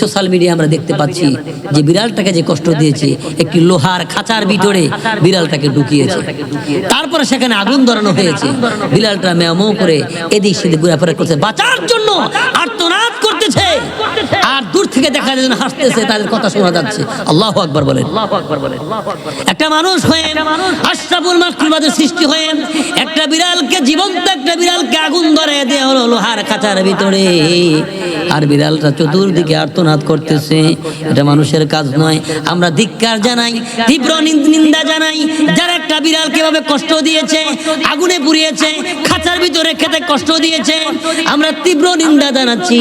Social media আমরা দেখতে পাচ্ছি যে বিড়ালটাকে যে কষ্ট দিয়েছে একটি লোহার খাঁচার ভিতরে বিড়ালটাকে ঢুকিয়েছে। তারপরে সেখানে আগুন ধরানো হয়েছে। বিড়ালটা মেমো করে এদিক সেদিক ঘুরাফেরা করছে। বাঁচার জন্য আর্তনাদ করতেছে। আর দূর থেকে দেখা যায় হাসতেছে তাদের কথা শোনা যাচ্ছে। আল্লাহ আকবর বলেন। একটা মানুষ হয়ে আশরাফুল মাকরুবাদের সৃষ্টি হয়ে একটা বিড়ালকে জীবন্ত একটা বিড়ালকে আগুন ধরে দেওয়া হলো লোহার খাঁচার ভিতরে। আর বিড়ালটা চতুর্দিকে আর্তনাদ করতেছে। এটা মানুষের কাজ নয়। আমরা ধিক্কার জানাই, তীব্র নিন্দা জানাই। যারা একটা বিড়ালকে এভাবে কষ্ট দিয়েছে, আগুনে পুড়িয়েছে, খাঁচার ভিতরে খেতে কষ্ট দিয়েছে, আমরা তীব্র নিন্দা জানাচ্ছি।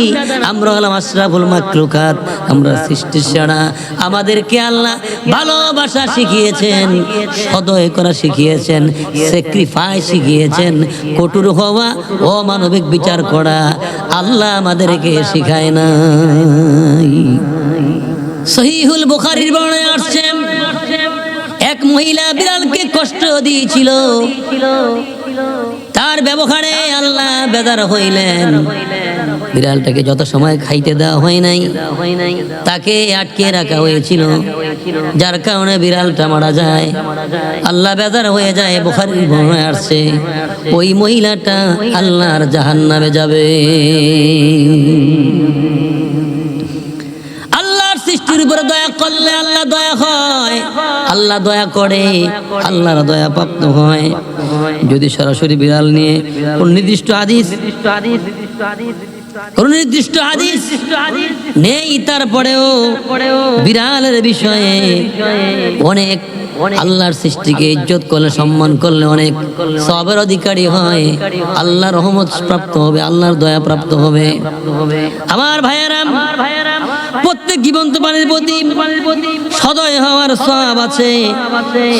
আমরা হলাম আশরাফুল মাকরুকাত আমরা সৃষ্টির সেরা আমাদেরকে আল্লাহ ভালোবাসা শিখিয়েছেন, সদয় করা শিখিয়েছেন স্যাক্রিফাইস শিখিয়েছেন, কঠোর হওয়া অমানবিক বিচার করা। আল্লাহ আমাদেরকে শিখায় না সহিহুল বুখারীর বর্ণনায় আসছে এক মহিলা বিড়ালকে কষ্ট দিয়েছিল। তার ব্যবহারে আল্লাহ বেদার হইলেন। বিড়ালটাকে যত সময় খাইতে দেওয়া হয় নাই, তাকে আটকে রাখা হয়েছিল। যার কারণে বিড়ালটা মারা যায়। আল্লাহ বেদার হয়ে যায় বোখারি আসছে, ওই মহিলাটা আল্লাহর জাহান্নামে যাবে। সৃষ্টির উপরে দয়া করলে আল্লাহ দয়া হয়। আল্লাহ দয়া করে, আল্লাহর দয়া প্রাপ্ত হয়। যদি সরাসরি বিড়াল নিয়ে কোন নির্দিষ্ট আদিস কোন নির্দিষ্ট আদিস নেই, তারপরেও বিড়ালের বিষয়ে অনেক আল্লাহর সৃষ্টিকে ইজ্জত করলে, সম্মান করলে অনেক সবের অধিকারী হয়। আল্লাহর রহমত প্রাপ্ত হবে, আল্লাহর দয়া প্রাপ্ত হবে। আমার ভাইয়েরাম প্রত্যেক জীবন্ত প্রাণীর প্রতি সদয় হওয়ার সব আছে।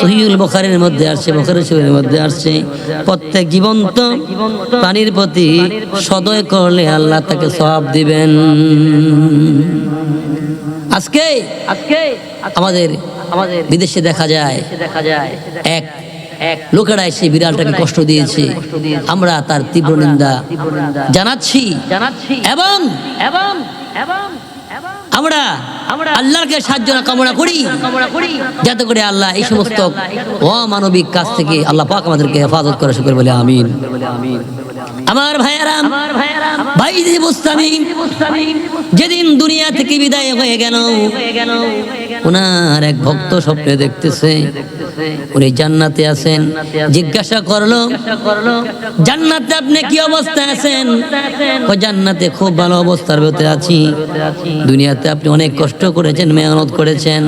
সহিউল বখারের মধ্যে আসছে বখারের শরীরের মধ্যে আসছে। প্রত্যেক জীবন্ত প্রাণীর প্রতি সদয় করলে আল্লাহ তাকে সব দিবেন। আজকে আজকে আমাদের আমাদের বিদেশে দেখা যায়। দেখা যায়। এক এক লোকেরা এসে বিড়ালটাকে কষ্ট দিয়েছে। আমরা তার তীব্র নিন্দা জানাচ্ছি। জানাচ্ছি। এবং এবং এবং আমরা আমরা আল্লাহকে সাহায্য কামনা করি। যাতে করে আল্লাহ এই সমস্ত অমানবিক কাজ থেকে আল্লাহ পাক আমাদেরকে হেফাজত করে। শুক্র বলে আমিন। আমার ভাইয়ারাম ভাই যে বুস্তামি যেদিন দুনিয়া থেকে বিদায় হয়ে গেল ওনার এক ভক্ত স্বপ্নে দেখতেছে উনি জান্নাতে আছেন। জিজ্ঞাসা করল জান্নাতে আপনি কি অবস্থায় আছেন? ও জান্নাতে খুব ভালো অবস্থার ভেতরে আছি। দুনিয়াতে আপনি অনেক কষ্ট করেছেন, মেহনত করেছেন।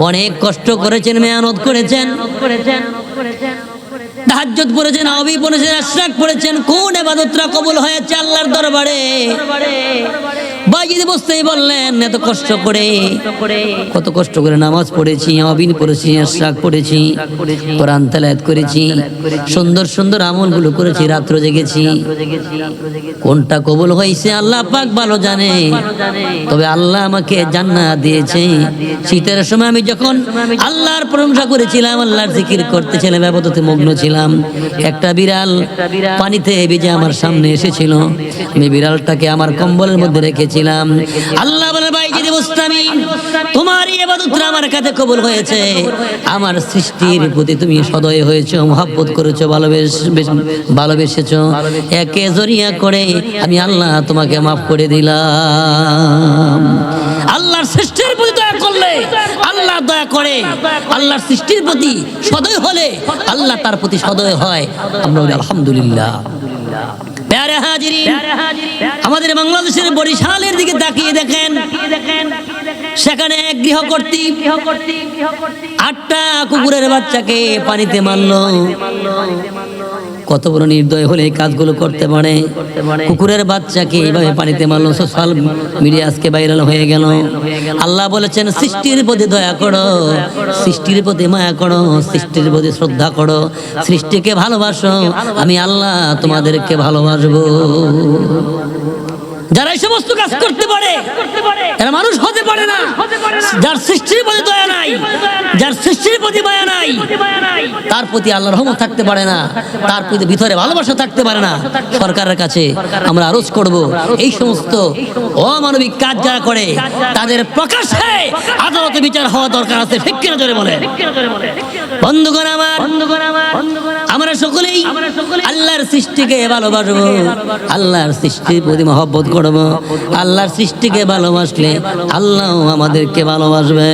অনেক কষ্ট করেছেন, মেহনত করেছেন। পড়েছেন পড়েছেন কোন এবাদতরা কবুল হয়েছে আল্লাহর দরবারে? বাইজিদ বসতেই বললেন, এত কষ্ট করে, কত কষ্ট করে নামাজ পড়েছি, আবিন পড়েছি আশরাক পড়েছি, কোরআন তেলাওয়াত করেছি, সুন্দর সুন্দর আমলগুলো করেছি, রাত্র জেগেছি। কোনটা কবুল হয়েছে আল্লাহ পাক ভালো জানে। তবে আল্লাহ আমাকে জান্নাত দিয়েছে। শীতের সময় আমি যখন আল্লাহর প্রশংসা করেছিলাম, আল্লাহর জিকির করতেছিলাম, আবাদতে মগ্ন ছিলাম, একটা বিড়াল পানিতে ভিজে আমার সামনে এসেছিল। আমি বিড়ালটাকে আমার কম্বলের মধ্যে রেখেছিলাম আল্লাহ বলে, ভাই, যদি বুঝতামি, তোমার এই আবাদতটা আমার কাছে কবুল হয়েছে। আমার সৃষ্টির প্রতি তুমি সদয় হয়েছো, মহাব্বত করেছ, ভালোবেস ভালোবেসেছো। একে জরিয়া করে আমি আল্লাহ তোমাকে মাফ করে দিলাম। আল্লাহর সৃষ্টির প্রতি দয়া করলে, আল্লাহ দয়া করে, আল্লাহর সৃষ্টির প্রতি সদয় হলে, আল্লাহ তার প্রতি সদয় হয়। আমরা আলহামদুলিল্লাহ। আমাদের বাংলাদেশের বরিশালের দিকে তাকিয়ে দেখেন। সেখানে এক গৃহকর্তী আটটা কুকুরের বাচ্চাকে পানিতে মারলো। কত বড় নির্দয় হলে এই কাজগুলো করতে পারে। কুকুরের বাচ্চাকে এইভাবে পানিতে মারলো সোশ্যাল মিডিয়া আজকে ভাইরাল হয়ে গেল। আল্লাহ বলেছেন, সৃষ্টির প্রতি দয়া করো, সৃষ্টির প্রতি মায়া করো, সৃষ্টির প্রতি শ্রদ্ধা করো। সৃষ্টিকে ভালোবাসো, আমি আল্লাহ তোমাদেরকে ভালোবাসবো। যারা এই সমস্ত কাজ করতে পারে এরা মানুষ হতে পারে না। যার সৃষ্টির প্রতি দয়া নাই যার সৃষ্টির প্রতি মায়া নাই তার প্রতি আল্লাহ রহমত থাকতে পারে না তার প্রতি ভিতরে ভালোবাসা থাকতে পারে না। সরকারের কাছে আমরা আরজ করব এই সমস্ত অমানবিক কাজ যারা করে তাদের প্রকাশ্যে আদালতে বিচার হওয়া দরকার আছে। ঠিক কিনা জোরে বলে বন্ধুগণ আমার আমরা সকলেই আল্লাহর সৃষ্টিকে ভালোবাসবো। আল্লাহর সৃষ্টির প্রতি মহব্বত করব। আল্লাহর সৃষ্টিকে ভালোবাসলে আল্লাহ আমাদেরকে ভালোবাসবে।